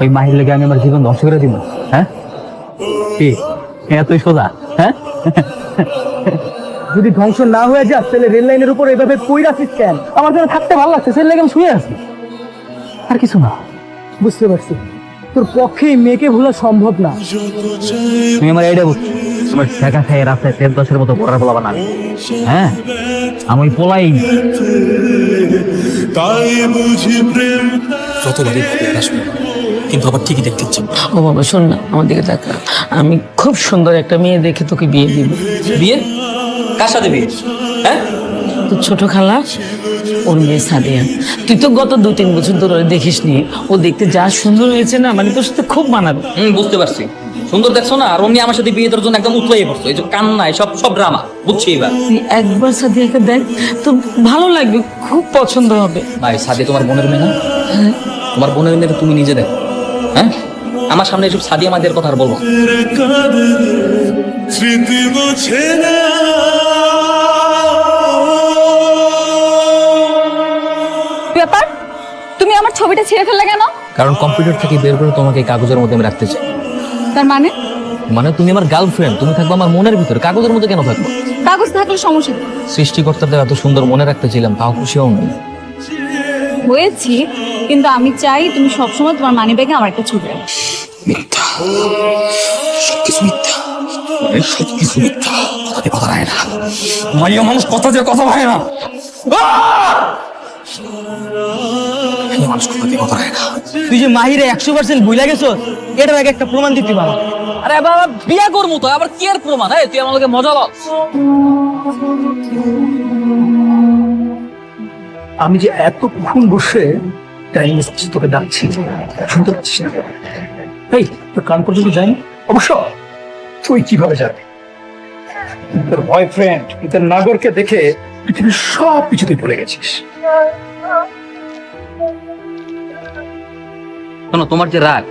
ওই মাহির লেগে আমি আমার জীবন ধ্বংস করে দিব। হ্যাঁ? কি? এতই সোজা? হ্যাঁ? যদি ধ্বংস না হয়ে যাস তাহলে রেল লাইনের উপর এভাবে কই রাখিস কেন? আমার জন্য থাকতে ভালো লাগছে সেই লেগে আমি শুয়ে আছি। আর কিছু না। বুঝতে পারছি। তোর পক্ষে এই মেয়েকে ভোলা সম্ভব না। তুমি আমার এইটা বুঝছ তোমার ঠেকা খাই রাস্তায় তেল দশের মতো পড়া পোলা বানাবে। হ্যাঁ? আমি পোলাই। তাই বুঝি প্রেম যতবারই ভাবি আসব। কিন্তু আবার ঠিকই দেখতে ইচ্ছে ও বাবা শোন না আমার দিকে তাকা। আমি খুব সুন্দর একটা মেয়ে দেখে তোকে বিয়ে দিব। বিয়ে? কার সাথে বিয়ে? হ্যাঁ? তোর ছোট খালা ওর মেয়ে সাদিয়া। তুই তো গত দু তিন বছর ধরে দেখিস নি ও দেখতে যা সুন্দর হয়েছে না মানে তোর সাথে খুব মানাবে। হুম বুঝতে পারছি। সুন্দর দেখছ না? আর অমনি আমার সাথে বিয়ে দেওয়ার জন্য একদম উতলাই পড়ছো। এই যে কান্না সব সব ড্রামা বুঝছি এবার। তুই একবার সাদিয়াকে দেখ তো ভালো লাগবে খুব পছন্দ হবে। ভাই সাদি তোমার বোনের মেয়ে না? তোমার বোনের মেয়ে তুমি নিজে দেখো। হ্যাঁ? আমার সামনে এসব সাদিয়া মাদের কথা আর বলব স্মৃতি মুছে না। ব্যাপার? তুমি আমার ছবিটা ছিঁড়ে ফেললে কেন? কারণ কম্পিউটার থেকে বের করে তোমাকে এই কাগজের মধ্যে আমি রাখতে চাই। তার মানে? মানে তুমি আমার গার্লফ্রেন্ড তুমি থাকবে আমার মনের ভিতরে। কাগজের মধ্যে কেন থাকব? কাগজ থাকলে সমস্যা? সৃষ্টিকর্তাদের এত সুন্দর মনে রাখতে ছিলাম তাও খুশি হও নাই হয়েছি। কিন্তু আমি চাই তুমি সবসময় তোমার মানি ব্যাগে আমার একটা ছবি রাখো। মিথ্যা। সবকিছু মিথ্যা। সবকিছু মিথ্যা। কথাতে কথা রায় না। মাইয়া মানুষ কথা দিয়ে কথা হয় না। মাইয়া মানুষ কথা দিয়ে কথা রায় না। তুই যে মাহিরে একশো পার্সেন্ট ভুলে গেছো এটার আগে একটা প্রমাণ দিতে পারো। আরে বাবা বিয়া করব তো আবার কি আর প্রমাণ? এই তুই আমাকে মজা লাগ আমি যে এতক্ষণ বসে টাইম তোকে ডাকছি। শুনতে পাচ্ছিস না? এই, তোর কান পর্যন্ত যাই অবশ্য, তুই কীভাবে যাবি তোর বয়ফ্রেন্ড তোর নাগরকে দেখে পৃথিবীর সব কিছু তুই ভুলে গেছিস। তোমার যে রাগ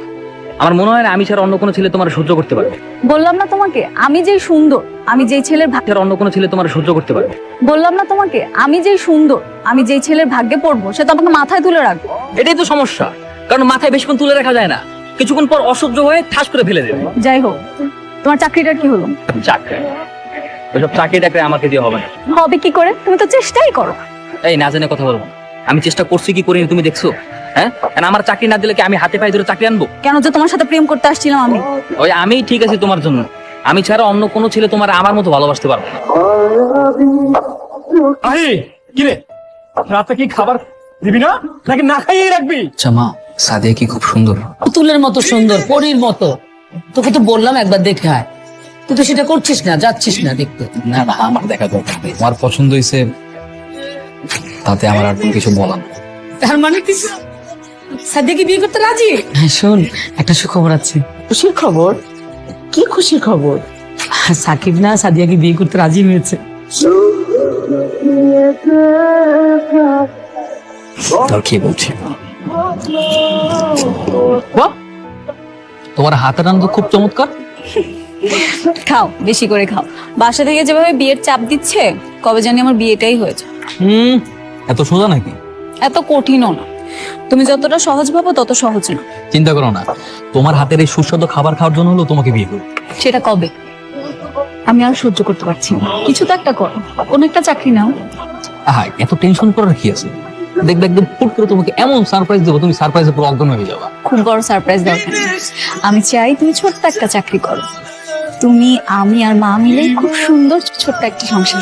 আমার মনে হয় না আমি ছাড়া অন্য কোনো ছেলে তোমার সহ্য করতে পারবে। বললাম না তোমাকে আমি যেই সুন্দর আমি যেই ছেলের ভাগ- ছাড়া অন্য কোনো ছেলে তোমার সহ্য করতে পারবে। বললাম না তোমাকে আমি যেই সুন্দর আমি যেই ছেলের ভাগ্যে পড়ব সে তো আমাকে মাথায় তুলে রাখব। এটাই তো সমস্যা কারণ মাথায় বেশিক্ষণ তুলে রাখা যায় না। কিছুক্ষণ পর অসহ্য হয়ে ঠাস করে ফেলে দেবে। যাই হোক তোমার চাকরিটার কি হলো? চাকরি। ওইসব চাকরি টাকরি আমাকে দিয়ে হবে না। হবে কি করে? তুমি তো চেষ্টাই করো। এই না জেনে কথা বলব না। আমি চেষ্টা করছি কি করিনি তুমি দেখছ? হ্যাঁ? আমার চাকরি না দিলে কি আমি হাতে পায়ে ধরে চাকরি আনব? কেন যে তোমার সাথে প্রেম করতে আসছিলাম আমি? ওই আমি ঠিক আছি তোমার জন্য। আমি ছাড়া অন্য কোনো ছেলে তোমার আমার মতো ভালোবাসতে পারব না। আরে কি রে? রাতে কি খাবার দিবি না? নাকি না খাইয়ে রাখবি? আচ্ছা সাদিয়া কি খুব সুন্দর। পুতুলের মতো সুন্দর পরীর মতো। তোকে তো বললাম একবার দেখে আয়। তুই তো সেটা করছিস না যাচ্ছিস না দেখতে। না না আমার দেখা দরকার নেই। আমার পছন্দ হয়েছে তাতে আমার আর কোনো কিছু বলার। তার মানে কি সাদিয়াকে বিয়ে করতে রাজি? হ্যাঁ শোন একটা সুখবর আছে। খুশির খবর? কি খুশির খবর? সাকিব না সাদিয়াকে বিয়ে করতে রাজি হয়েছে? তার কি বলছি? তোমার হাতের রান্না তো খুব চমৎকার। খাও বেশি করে খাও। বাসা থেকে যেভাবে বিয়ের চাপ দিচ্ছে কবে জানি আমার বিয়েটাই হয়েছে। হুম এত সোজা নাকি? এত কঠিনও না। তুমি যতটা সহজ ভাবো তত সহজ না চিন্তা করো না তোমার হাতের এই সুস্বাদু খাবার খাওয়ার জন্য হলো তোমাকে বিয়ে করব সেটা কবে আমি আর সহ্য করতে পারছি না কিছু তো একটা করো কোন একটা চাকরি নাও আহা এত টেনশন করার কি আছে দেখবে একদম ফুট করে তোমাকে এমন সারপ্রাইজ দেবো তুমি সারপ্রাইজে পুরো অজ্ঞান হয়ে যাবা খুব বড় সারপ্রাইজ দরকার আমি চাই তুমি ছোট্ট একটা চাকরি করো তুমি আমি আর মা মিলে খুব সুন্দর ছোট্ট একটা সংসার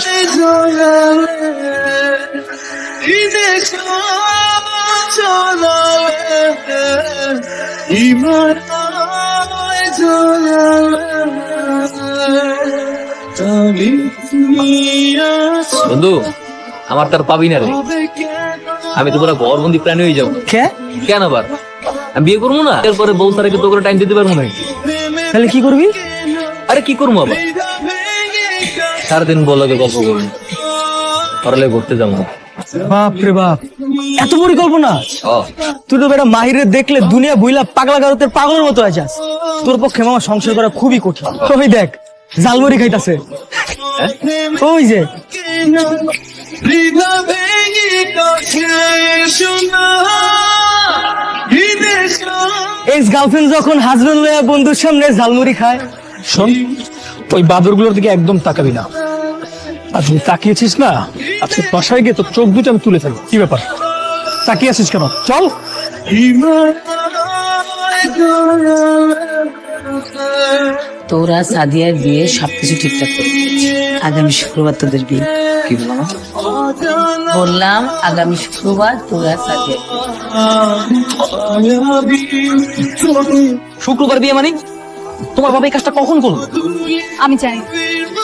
বন্ধু আমার তার পাবি না রে। আমি তো পুরো ঘরবন্দি প্রাণী হয়ে যাব। কেন আবার? আমি বিয়ে করব না? এরপরে বউ তারা তো করে টাইম দিতে পারব না তাহলে কি করবি? আরে কি করব আবার? সারাদিন বলো গল্প করব। পড়ালে ঘুরতে যাব। বাপ রে বাপ। এত পরিকল্পনা? তুই তো বেটা মাহিরে দেখলে দুনিয়া বইলা পাগলা গারতের পাগলের মতো আছিস তোর পক্ষে মামা সংসার করা খুবই কঠিন। ওই দেখ জালমুড়ি খাইতাছে। ওই যে। এক্স গার্লফ্রেন্ড যখন হাজবেন্ড লয়া বন্ধুর সামনে ঝালমুড়ি খায় শোন ওই বাদরগুলোর দিকে একদম তাকাবি না। আর তুই তাকিয়েছিস না আজকে বাসায় গিয়ে তোর চোখ দুটো আমি তুলে ফেলব। কি ব্যাপার? তাকিয়ে আছিস কেন? চল। তোরা সাদিয়ার বিয়ে সবকিছু ঠিকঠাক করে আগামী শুক্রবার তোদের বিয়ে। কি বললাম বললাম আগামী শুক্রবার তোরা সাদিয়া শুক্রবার বিয়ে মানে? তোমার বাবা এই কাজটা কখন করল? আমি জানি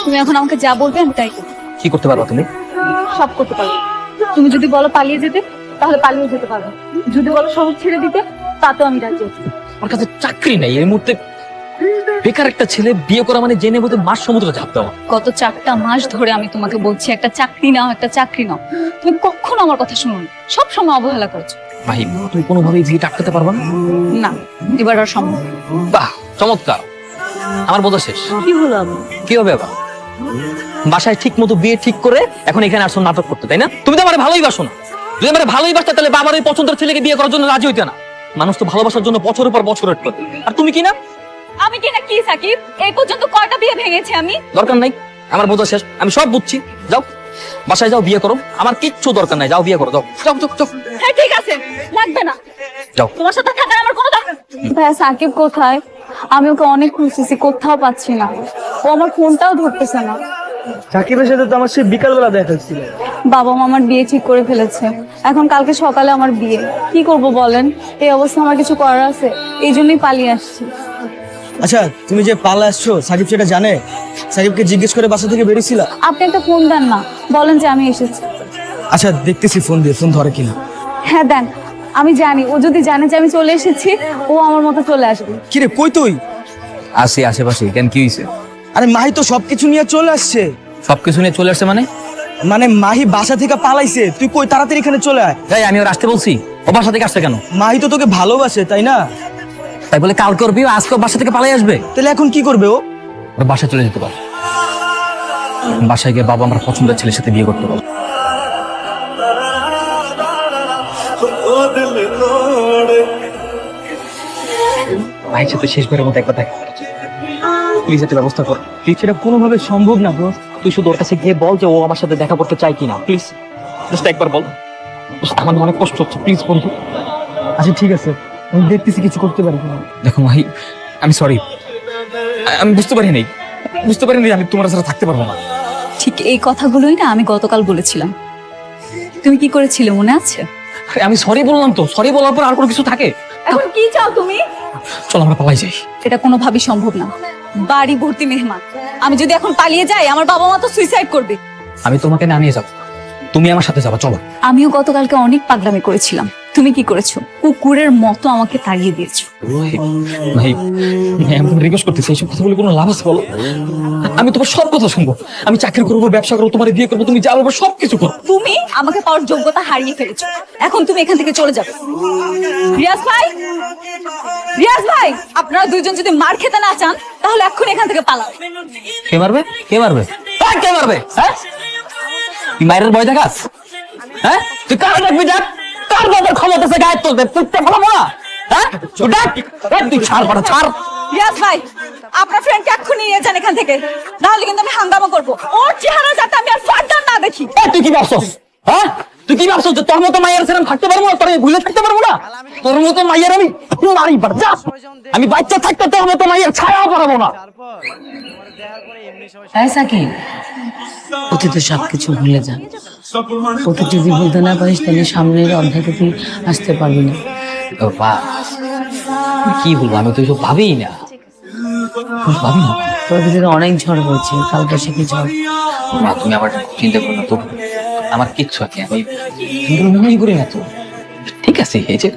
তুমি এখন আমাকে যা বলবে আমি তাই কি করতে পারবা তুমি? সব করতে পারব। তুমি যদি বলো পালিয়ে যেতে তাহলে পালিয়ে যেতে পারব। যদি বলো শহর ছেড়ে দিতে তাতেও আমি রাজি আছি। আমার কাছে চাকরি নাই এই মুহূর্তে বেকার একটা ছেলে বিয়ে করা মানে জেনে বোধ মাস সমুদ্রে ঝাঁপ দেওয়া। গত চারটা মাস ধরে আমি তোমাকে বলছি একটা চাকরি নাও একটা চাকরি নাও। তুমি কখনো আমার কথা শুনো সব সময় অবহেলা করছ। ভাই তুমি কোনোভাবেই বিয়েটা আটকাতে পারবা না? না এবার আর সম্ভব। বাহ চমৎকার। আমার বোঝা শেষ। কি হলো কি হবে আবার? বাসায় ঠিক মতো বিয়ে ঠিক করে এখন এখানে আসছো নাটক করতে তাই না? তুমি তো আমার ভালোই বাসো না। যদি আমার ভালোই বাসতে তাহলে বাবার ওই পছন্দের ছেলেকে বিয়ে করার জন্য রাজি হইতে না। মানুষ তো ভালোবাসার জন্য বছরের পর বছর ওয়েট করে আর তুমি কি না? আমি কি না কি সাকিব? এই পর্যন্ত কয়টা বিয়ে ভেঙেছি আমি? দরকার নাই আমার বোঝা শেষ। আমি সব বুঝছি। যাও বাসায় যাও বিয়ে করো। আমার কিচ্ছু দরকার নাই যাও বিয়ে করো যাও। যাও যাও যাও। হ্যাঁ ঠিক আছে লাগবে না। যাও। তোমার সাথে থাকার আমার কোনো দরকার ভাইয়া সাকিব কোথায়? আমি ওকে অনেক খুঁজতেছি কোথাও পাচ্ছি না। ও আমার ফোনটাও ধরতেছে না। সাকিবের সাথে তো আমার সে বিকালবেলা দেখা ছিল বাবা মা আমার বিয়ে ঠিক করে ফেলেছে। এখন কালকে সকালে আমার বিয়ে। কি করব বলেন? এই অবস্থা আমার কিছু করার আছে। এই জন্যই পালিয়ে আসছি। আচ্ছা তুমি যে পালা আসছো সাকিব সেটা জানে? সাকিবকে জিজ্ঞেস করে বাসা থেকে বেরিয়েছিলা? আপনি একটা ফোন দেন না। বলেন যে আমি এসেছি। আচ্ছা দেখতেছি ফোন দিয়ে। ফোন ধরে কিনা। হ্যাঁ দেন। আমি জানি। ও যদি জানে যে আমি চলে এসেছি ও আমার মতো চলে আসবে। কিরে কই তুই? আসি আশেপাশে কেন কি হয়েছে আরে মাহি তো সবকিছু নিয়ে চলে আসছে। সবকিছু নিয়ে চলে আসছে মানে? মানে মাহি বাসা থেকে পালাইছে। তুই কই তাড়াতাড়ি এখানে চলে আয়। তাই আমি ওর আসতে বলছি। ও বাসা থেকে আসছে কেন? মাহি তো তোকে ভালোবাসে তাই না? তাই বলে কাল করবি আজকে বাসা থেকে পালাই আসবে। তাহলে এখন কি করবে ও? ওর বাসায় চলে যেতে পারে। বাসায় গিয়ে বাবা আমার পছন্দের ছেলের সাথে বিয়ে করতে পারো ভাই সে সাথে শেষবারের মতো একবার কথা প্লিজ একটা ব্যবস্থা কর। প্লিজ সেটা কোনোভাবে সম্ভব না ব্রো তুই শুধু ওর কাছে গিয়ে বল যে ও আমার সাথে দেখা করতে চায় কিনা। প্লিজ জাস্ট একবার বল। আমার অনেক কষ্ট হচ্ছে প্লিজ বন্ধু। আচ্ছা ঠিক আছে। আমি দেখতেছি কিছু করতে পারি কিনা। দেখো ভাই আমি সরি আমি বুঝতে পারি নাই। বুঝতে পারিনি আমি তোমার সাথে থাকতে পারব না। ঠিক এই কথাগুলোই না আমি গতকাল বলেছিলাম। তুমি কি করেছিলে মনে আছে? আরে আমি সরি বললাম তো। সরি বলার পর আর কোনো কিছু থাকে? এখন কি চাও তুমি? চল আমরা পালাই যাই। এটা কোনোভাবেই সম্ভব না। বাড়ি ভর্তি মেহমান। আমি যদি এখন পালিয়ে যাই আমার বাবা মা তো সুইসাইড করবে। আমি তোমাকে নামিয়ে যাব তুমি আমার সাথে যাব চলো। আমিও গতকালকে অনেক পাগলামি করেছিলাম। তুমি কি করেছ? কুকুরের মতো আমাকে তাড়িয়ে দিয়েছ। ভাই আমি রিকোয়েস্ট করতেছি এইসব কথা বলে কোনো লাভ আছে বলো? আমি তোমার সব কথা শুনব। আমি চাকরি করব ব্যবসা করব তোমার বিয়ে করব তুমি যা বলব সব কিছু করো তুমি আমাকে পাওয়ার যোগ্যতা হারিয়ে ফেলেছো। এখন তুমি এখান থেকে চলে যাবে। রিয়াজ ভাই! রিয়াজ ভাই! আপনারা দুইজন যদি মার খেতে না চান তাহলে এখন এখান থেকে পালাও। কে মারবে? কে মারবে? কে মারবে? হ্যাঁ? মায়ের ভয় দেখাস? হ্যাঁ? তুই কার ডাকবি ডাক কার বাবার ক্ষমতা আছে গায়ে তোলতে তুলতে ভালো না? হ্যাঁ? তুই ডাক এই, তুই ছাড় পাঠা ছাড়। রিয়াজ ভাই আপনার ফ্রেন্ডকে এক্ষুনি নিয়ে যান এখান থেকে। নাহলে কিন্তু আমি হাঙ্গামা করব। ওর চেহারা যাতে আমি আর ফার্দার না দেখি। এই, তুই কি ভাবছস? হ্যাঁ? তুই কি ভাবছস যে তোর মতো মায়ের সেরকম থাকতে পারব না? তোর আমি ভুলে থাকতে পারব না? তোর মতো মায়ের আমি মারি যা। আমি বাচ্চা থাকতে তোর মতো মায়ের ছায়া পারব না। হ্যাঁ সাকিব অতীতে সবকিছু ভুলে যা। অতীত যদি ভুলতে না পারিস তাহলে সামনের অধ্যায়তে তুই আসতে পারবি না। ও বা কি বলব? আমি তো এসব ভাবিই না। ভাবি না? তোর ভিতরে অনেক ঝড় হয়েছে কাল কি ঝড়? মা তুমি আবার চিন্তা করো না তো। আমার কিচ্ছু আছে। আমি না তো ঠিক আছে এই যে